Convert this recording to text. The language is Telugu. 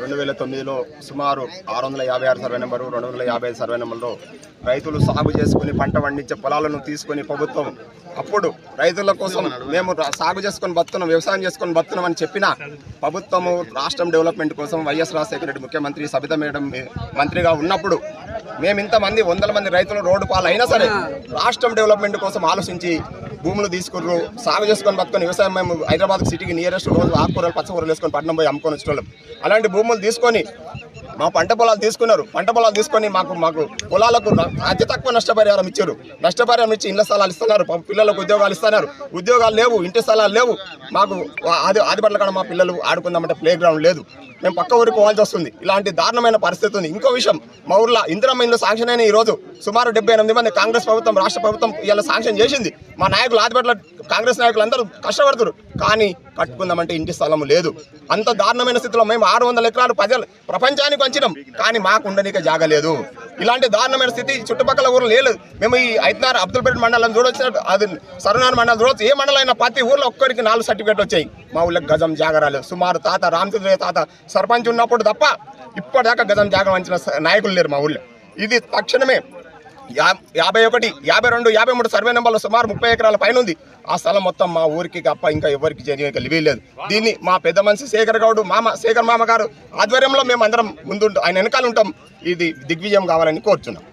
రెండు వేల తొమ్మిదిలో సుమారు ఆరు వందల యాభై ఆరు సర్వే నెంబరు రెండు వందల యాభై ఐదు సర్వే నెంబర్లో రైతులు సాగు చేసుకుని పంట పండించే పొలాలను తీసుకొని ప్రభుత్వం అప్పుడు రైతుల కోసం మేము సాగు చేసుకొని బతున్నాం వ్యవసాయం చేసుకొని బతున్నాం అని చెప్పిన ప్రభుత్వము రాష్ట్రం డెవలప్మెంట్ కోసం వైఎస్ రాజశేఖర రెడ్డి ముఖ్యమంత్రి సబిత మేడం మంత్రిగా ఉన్నప్పుడు మేము ఇంతమంది వందల మంది రైతులు రోడ్డు పాలు అయినా సరే రాష్ట్రం డెవలప్మెంట్ కోసం ఆలోచించి భూములు తీసుకుర్రు సాగు చేసుకొని బతుకొని వ్యవసాయం మేము హైదరాబాద్ సిటీకి నియరెస్ట్ రోజు ఆకుకూరలు పచ్చకూరలు వేసుకొని పట్టణం పోయి అమ్ముకొని వచ్చిన అలాంటి భూములు తీసుకొని మా పంట పొలాలు తీసుకున్నారు. పంట పొలాలు తీసుకొని మాకు మాకు పొలాలకు అతి తక్కువ నష్టపరిహారం ఇచ్చారు. నష్టపరిహారం ఇచ్చి ఇళ్ళ స్థలాలు ఇస్తున్నారు. పిల్లలకు ఉద్యోగాలు ఇస్తున్నారు. ఉద్యోగాలు లేవు ఇంటి స్థలాలు లేవు. మాకు ఆది ఆదిపట్ల కాడ మా పిల్లలు ఆడుకుందామంటే ప్లే గ్రౌండ్ లేదు. మేము పక్క ఊరికి పోవాల్సి వస్తుంది. ఇలాంటి దారుణమైన పరిస్థితి ఉంది. ఇంకో విషయం మా ఊర్లో ఇందిరమ్మ ఇండ్లు శాంక్షన్ అయిన ఈ రోజు సుమారు డెబ్బై ఎనిమిది మంది కాంగ్రెస్ ప్రభుత్వం రాష్ట్ర ప్రభుత్వం ఇలా శాంక్షన్ చేసింది. మా నాయకులు ఆదిపట్ల కాంగ్రెస్ నాయకులు అందరూ కష్టపడుతున్నారు. కానీ కట్టుకుందామంటే ఇంటి స్థలం లేదు. అంత దారుణమైన స్థితిలో మేము ఆరు వందల ఎకరాలు ప్రజలు ప్రపంచానికి వంచినాం. కానీ మాకు ఉండనీకే జాగలేదు ఇలాంటి దారుణమైన స్థితి చుట్టుపక్కల ఊర్లో లేదు. మేము ఈ ఐదున్నర అబ్దుల్పేట మండలం చూడొచ్చిన అది సరనార్ మండలం చూడొచ్చు. ఏ మండలం అయినా ప్రతి ఊర్లో ఒక్కరికి నాలుగు సర్టిఫికేట్ వచ్చాయి. మా ఊళ్ళకి గజం జాగరాలేదు సుమారు తాత రామచంద్రయ్య తాత సర్పంచ్ ఉన్నప్పుడు తప్ప ఇప్పటిదాకా గజం జాగరం వంచిన స- నాయకులు లేరు మా ఊళ్ళో. ఇది తక్షణమే యాభై ఒకటి యాభై రెండు యాభై మూడు సర్వే నెంబర్లో సుమారు ముప్పై ఎకరాల పైన ఉంది. ఆ స్థలం మొత్తం మా ఊరికి తప్ప ఇంకా ఎవరికి జరిగే లేదు దీన్ని మా పెద్ద మనిషి శేఖర్ గౌడ్ మామ శేఖర్ మామ గారు ఆధ్వర్యంలో మేము అందరం ముందు ఆయన వెనకాల ఉంటాం. ఇది దిగ్విజయం కావాలని కోరుచున్నాం.